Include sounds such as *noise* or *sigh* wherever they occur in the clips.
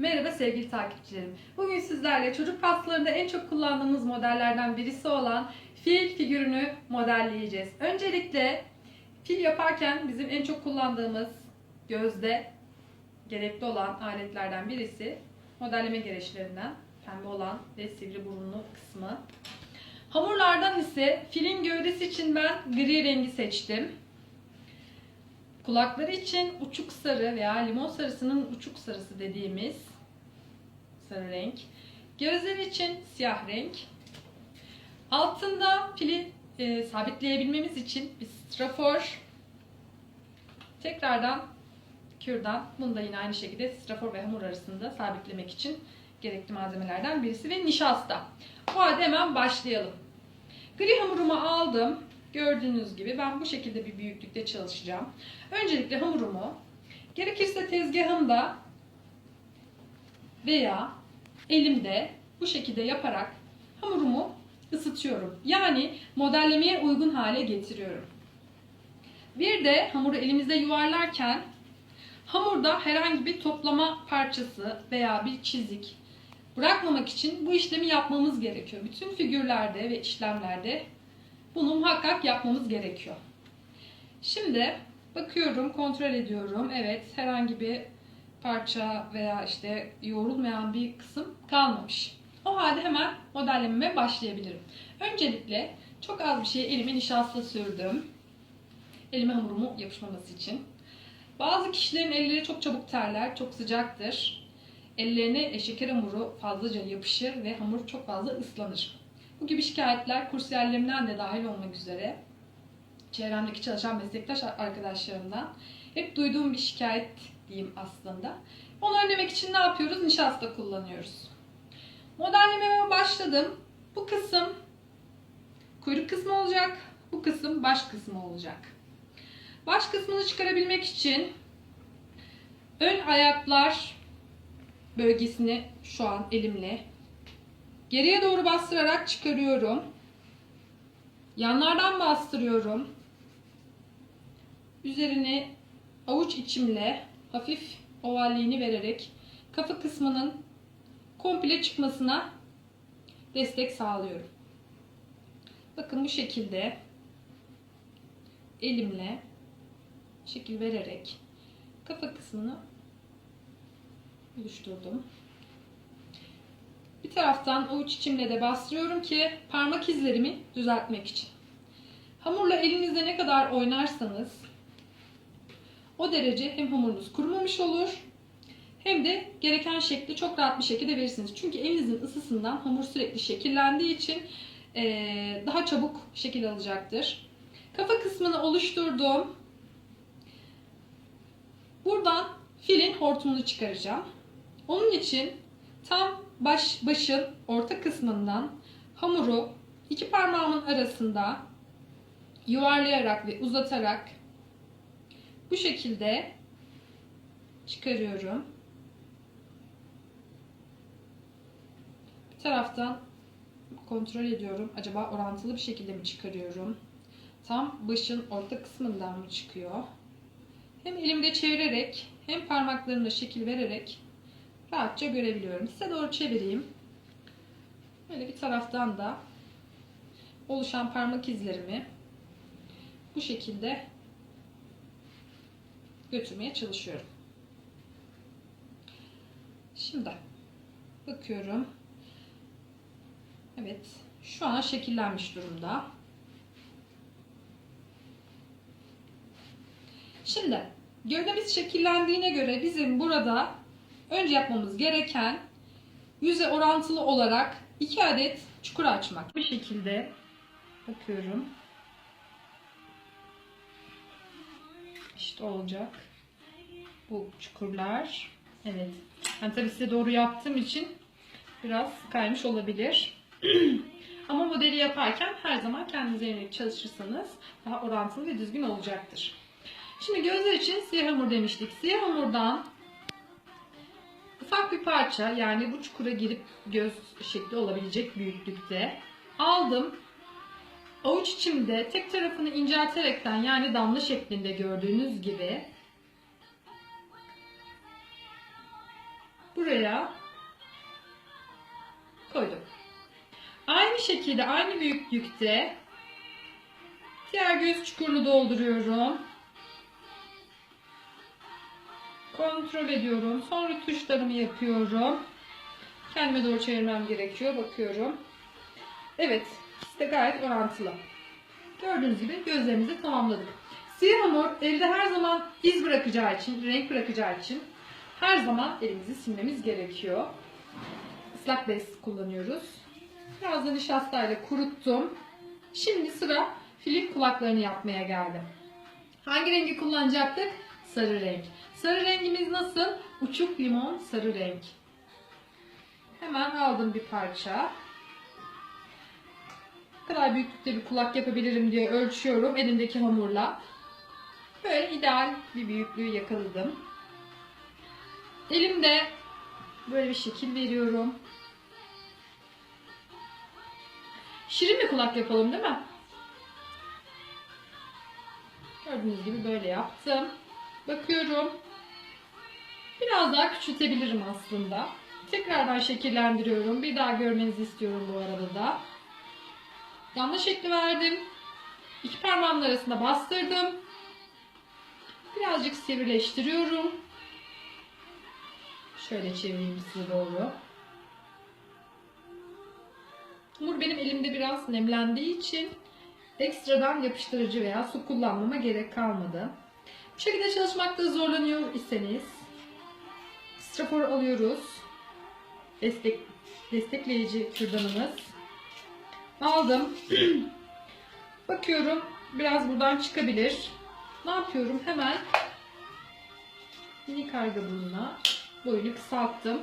Merhaba sevgili takipçilerim. Bugün sizlerle çocuk pastalarında en çok kullandığımız modellerden birisi olan fil figürünü modelleyeceğiz. Öncelikle fil yaparken bizim en çok kullandığımız gözde gerekli olan aletlerden birisi modelleme gereçlerinden pembe olan ve sivri burunlu kısmı. Hamurlardan ise filin gövdesi için ben gri rengi seçtim. Kulakları için uçuk sarı veya limon sarısının uçuk sarısı dediğimiz sarı renk. Gözleri için siyah renk. Altında pili e, sabitleyebilmemiz için bir strafor. Tekrardan kürdan. Bunu da yine aynı şekilde strafor ve hamur arasında sabitlemek için gerekli malzemelerden birisi ve nişasta. O halde hemen başlayalım. Gri hamurumu aldım. Gördüğünüz gibi ben bu şekilde bir büyüklükte çalışacağım. Öncelikle hamurumu gerekirse tezgahımda veya elimde bu şekilde yaparak hamurumu ısıtıyorum. Yani modellemeye uygun hale getiriyorum. Bir de hamuru elimizde yuvarlarken hamurda herhangi bir toplama parçası veya bir çizik bırakmamak için bu işlemi yapmamız gerekiyor. Bütün figürlerde ve işlemlerde bunu muhakkak yapmamız gerekiyor. Şimdi bakıyorum, kontrol ediyorum. Evet, herhangi bir parça veya işte yoğrulmayan bir kısım kalmamış. O halde hemen modellememe başlayabilirim. Öncelikle çok az bir şey elime nişasta sürdüm. Elime hamurumu yapışmaması için. Bazı kişilerin elleri çok çabuk terler, çok sıcaktır. Ellerine şeker hamuru fazlaca yapışır ve hamur çok fazla ıslanır. Bu gibi şikayetler kursiyerlerimden de dahil olmak üzere çevremdeki çalışan meslektaş arkadaşlarımdan hep duyduğum bir şikayet diyeyim aslında. Onu önlemek için ne yapıyoruz? Nişasta kullanıyoruz. Modellememe başladım. Bu kısım kuyruk kısmı olacak. Bu kısım baş kısmı olacak. Baş kısmını çıkarabilmek için ön ayaklar bölgesini şu an elimle Geriye doğru bastırarak çıkarıyorum. Yanlardan bastırıyorum. Üzerini avuç içimle hafif ovalliğini vererek kafa kısmının komple çıkmasına destek sağlıyorum. Bakın bu şekilde elimle şekil vererek kafa kısmını oluşturdum. Bir taraftan avuç içimle de bastırıyorum ki parmak izlerimi düzeltmek için. Hamurla elinizde ne kadar oynarsanız o derece hem hamurunuz kurumamış olur hem de gereken şekli çok rahat bir şekilde verirsiniz. Çünkü elinizin ısısından hamur sürekli şekillendiği için daha çabuk şekil alacaktır. Kafa kısmını oluşturdum. Buradan filin hortumunu çıkaracağım. Onun için tam baş, başın orta kısmından hamuru iki parmağımın arasında yuvarlayarak ve uzatarak bu şekilde çıkarıyorum. Bir taraftan kontrol ediyorum. Acaba orantılı bir şekilde mi çıkarıyorum? Tam başın orta kısmından mı çıkıyor? Hem elimde çevirerek hem parmaklarımla şekil vererek rahatça görebiliyorum. Size doğru çevireyim. Böyle bir taraftan da oluşan parmak izlerimi bu şekilde götürmeye çalışıyorum. Şimdi bakıyorum. Evet, şu an şekillenmiş durumda. Şimdi gövdemiz şekillendiğine göre bizim burada önce yapmamız gereken yüze orantılı olarak 2 adet çukur açmak. Bu şekilde bakıyorum. İşte olacak. Bu çukurlar. Evet. Ben tabii size doğru yaptığım için biraz kaymış olabilir. *clears throat* Ama modeli yaparken her zaman kendinize yönelik çalışırsanız daha orantılı ve düzgün olacaktır. Şimdi gözler için siyah hamur demiştik. Siyah hamurdan bir parça yani bu çukura girip göz şekli olabilecek büyüklükte aldım. Avuç içimde tek tarafını incelterekten yani damla şeklinde gördüğünüz gibi buraya koydum. Aynı şekilde aynı büyüklükte diğer göz çukurunu dolduruyorum. Kontrol ediyorum. Sonra tuşlarımı yapıyorum. Kendime doğru çevirmem gerekiyor. Bakıyorum. Evet. İşte gayet orantılı. Gördüğünüz gibi gözlerimizi tamamladık. Siyah hamur elde her zaman iz bırakacağı için, renk bırakacağı için her zaman elimizi silmemiz gerekiyor. Islak bez kullanıyoruz. Biraz da nişastayla kuruttum. Şimdi sıra filip kulaklarını yapmaya geldi. Hangi rengi kullanacaktık? Sarı renk. Sarı rengimiz nasıl? Uçuk limon sarı renk. Hemen aldım bir parça. Ne kadar büyüklükte bir kulak yapabilirim diye ölçüyorum elimdeki hamurla. Böyle ideal bir büyüklüğü yakaladım. Elimde böyle bir şekil veriyorum. Şirin bir kulak yapalım değil mi? Gördüğünüz gibi böyle yaptım. Bakıyorum. Biraz daha küçültebilirim aslında. Tekrardan şekillendiriyorum. Bir daha görmenizi istiyorum bu arada da. Yanlış şekli verdim. İki parmağımın arasında bastırdım. Birazcık sivrileştiriyorum. Şöyle çevireyim size doğru. Hamur benim elimde biraz nemlendiği için ekstradan yapıştırıcı veya su kullanmama gerek kalmadı. Bu şekilde çalışmakta zorlanıyor iseniz strafor alıyoruz. Destek, destekleyici kürdanımız. Aldım. *clears throat* Bakıyorum biraz buradan çıkabilir. Ne yapıyorum? Hemen mini karga bununla boyunu kısalttım.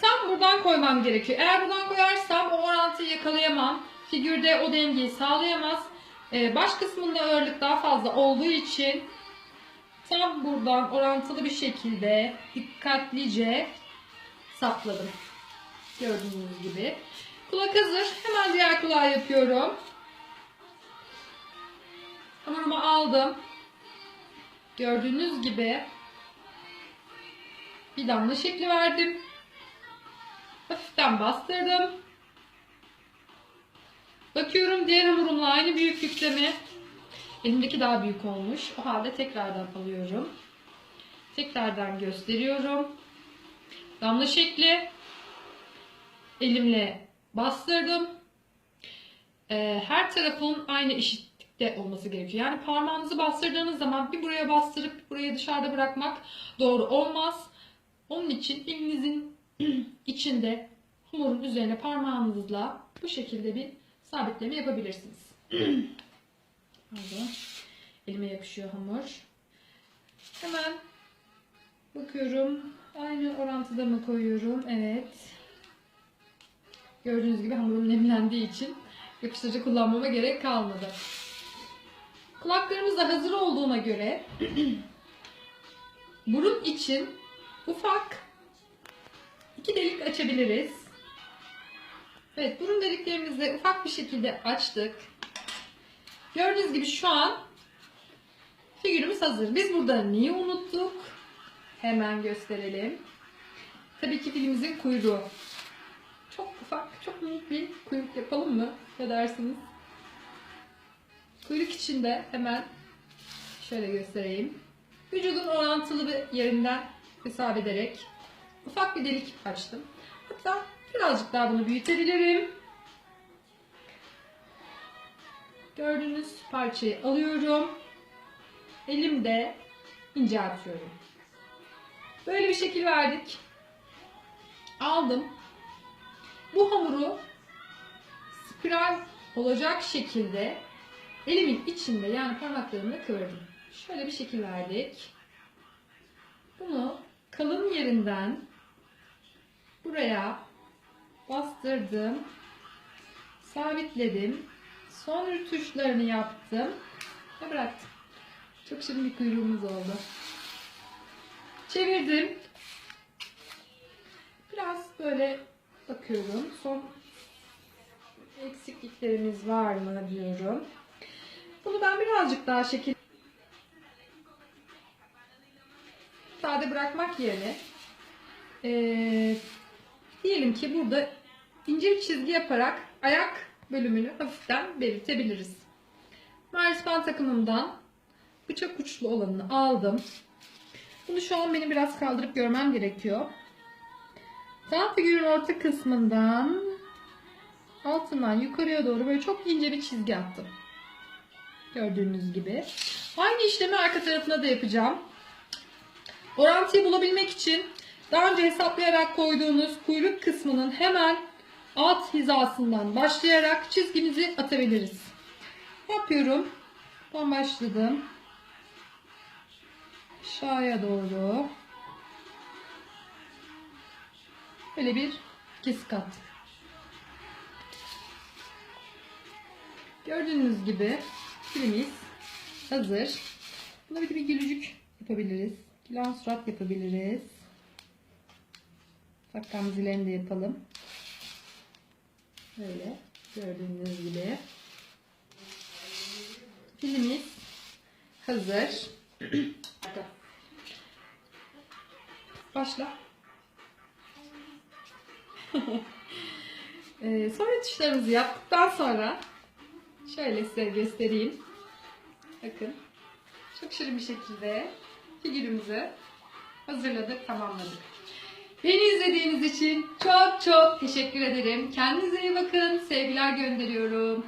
Tam buradan koymam gerekiyor. Eğer buradan koyarsam o orantıyı yakalayamam. Figürde o dengeyi sağlayamaz. Ee, baş kısmında ağırlık daha fazla olduğu için tam buradan orantılı bir şekilde dikkatlice sapladım. Gördüğünüz gibi. Kulak hazır. Hemen diğer kulağı yapıyorum. Hamurumu aldım. Gördüğünüz gibi bir damla şekli verdim. Hafiften bastırdım. Bakıyorum diğer hamurumla aynı büyüklükte mi? Elimdeki daha büyük olmuş. O halde tekrardan alıyorum. Tekrardan gösteriyorum. Damla şekli. Elimle bastırdım. Ee, her tarafın aynı eşitlikte olması gerekiyor. Yani parmağınızı bastırdığınız zaman bir buraya bastırıp bir buraya dışarıda bırakmak doğru olmaz. Onun için elinizin *clears throat* içinde hamurun üzerine parmağınızla bu şekilde bir sabitleme yapabilirsiniz. *clears throat* Pardon. Elime yapışıyor hamur. Hemen bakıyorum. Aynı orantıda mı koyuyorum? Evet. Gördüğünüz gibi hamurum nemlendiği için yapıştırıcı kullanmama gerek kalmadı. Kulaklarımız da hazır olduğuna göre *clears throat* burun için ufak iki delik açabiliriz. Evet burun deliklerimizi ufak bir şekilde açtık. Gördüğünüz gibi şu an figürümüz hazır. Biz burada niye unuttuk? Hemen gösterelim. Tabii ki dilimizin kuyruğu. Çok ufak, çok minik bir kuyruk yapalım mı? Ne dersiniz? Kuyruk içinde hemen şöyle göstereyim. Vücudun orantılı bir yerinden hesap ederek ufak bir delik açtım. Hatta birazcık daha bunu büyütebilirim. Gördüğünüz parçayı alıyorum. Elimde inceltiyorum. Böyle bir şekil verdik. Aldım. Bu hamuru spiral olacak şekilde elimin içinde yani parmaklarımla kıvırdım. Şöyle bir şekil verdik. Bunu kalın yerinden buraya bastırdım. Sabitledim. Son rütuşlarını yaptım ve bıraktım. Çok şirin bir kuyruğumuz oldu. Çevirdim. Biraz böyle bakıyorum. Son eksikliklerimiz var mı diyorum. Bunu ben birazcık daha şekil sade bırakmak yerine eee, diyelim ki burada ince bir çizgi yaparak ayak bölümünü hafiften belirtebiliriz. Marzipan takımımdan bıçak uçlu olanını aldım. Bunu şu an benim biraz kaldırıp görmem gerekiyor. Tam figürün orta kısmından altından yukarıya doğru böyle çok ince bir çizgi attım. Gördüğünüz gibi. Aynı işlemi arka tarafına da yapacağım. Orantıyı bulabilmek için daha önce hesaplayarak koyduğunuz kuyruk kısmının hemen alt hizasından başlayarak çizgimizi atabiliriz. Yapıyorum. Ben başladım. Aşağıya doğru. Böyle bir kesik attım. Gördüğünüz gibi filimiz hazır. Buna bir de bir gülücük yapabiliriz. Gülen surat yapabiliriz. Sakkan zilerini de yapalım. Böyle gördüğünüz gibi. Filimiz hazır. *clears throat* Başla. *laughs* Ee, sonra tuşlarımızı yaptıktan sonra şöyle size göstereyim. Bakın. Çok şirin bir şekilde figürümüzü hazırladık, tamamladık. Beni izlediğiniz için çok çok teşekkür ederim. Kendinize iyi bakın. Sevgiler gönderiyorum.